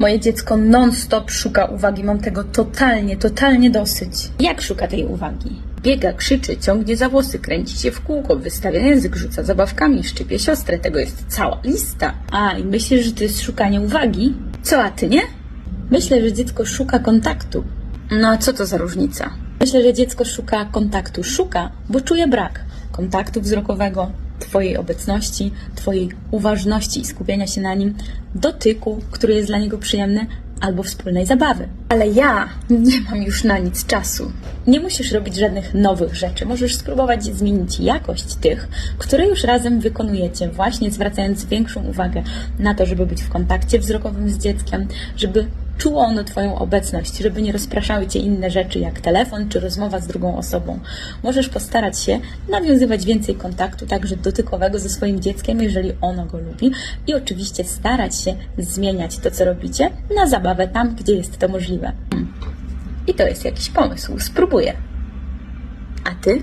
Moje dziecko non-stop szuka uwagi, mam tego totalnie, totalnie dosyć. Jak szuka tej uwagi? Biega, krzyczy, ciągnie za włosy, kręci się w kółko, wystawia język, rzuca zabawkami, szczypie siostrę. Tego jest cała lista. A, i myślisz, że to jest szukanie uwagi? Co, a ty nie? Myślę, że dziecko szuka kontaktu. No a co to za różnica? Myślę, że dziecko szuka kontaktu. Szuka, bo czuje brak kontaktu wzrokowego, Twojej obecności, Twojej uważności i skupienia się na nim, dotyku, który jest dla niego przyjemny, albo wspólnej zabawy. Ale ja nie mam już na nic czasu. Nie musisz robić żadnych nowych rzeczy. Możesz spróbować zmienić jakość tych, które już razem wykonujecie, właśnie zwracając większą uwagę na to, żeby być w kontakcie wzrokowym z dzieckiem, żeby czuło ono Twoją obecność, żeby nie rozpraszały Cię inne rzeczy jak telefon czy rozmowa z drugą osobą. Możesz postarać się nawiązywać więcej kontaktu, także dotykowego ze swoim dzieckiem, jeżeli ono go lubi i oczywiście starać się zmieniać to, co robicie, na zabawę tam, gdzie jest to możliwe. I to jest jakiś pomysł. Spróbuję. A ty?